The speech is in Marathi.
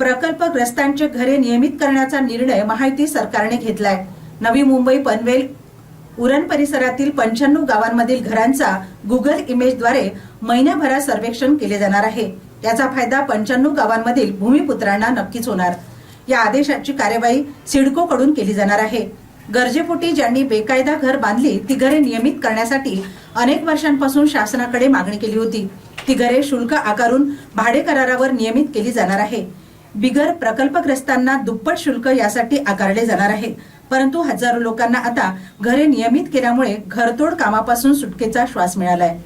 प्रकल्पग्रस्तांचे घरे नियमित करण्याचा निर्णय माहिती सरकारने घेतलाय. नवी मुंबई पनवेल उरण परिसरातील पंच्याण्णव गावांमधील घरांचा गुगल इमेजद्वारे महिन्याभरात सर्वेक्षण केले जाणार आहे. याचा फायदा पंच्याण्णव गावांमधील भूमिपुत्रांना नक्कीच होणार. या आदेशाची कार्यवाही सिडकोकडून केली जाणार आहे. गरजेपोटी ज्यांनी बेकायदा घर बांधली ती घरे नियमित करण्यासाठी अनेक वर्षांपासून शासनाकडे मागणी केली होती. ती घरे शुल्क आकारून भाडे करारावर नियमित केली जाणार आहे. बिगर प्रकल्पग्रस्तांना दुप्पट शुल्क यासाठी आकारले जाणार आहे परंतु हजारो लोकांना आता घरे नियमित केल्यामुळे घरतोड कामापासून सुटकेचा श्वास मिळालाय.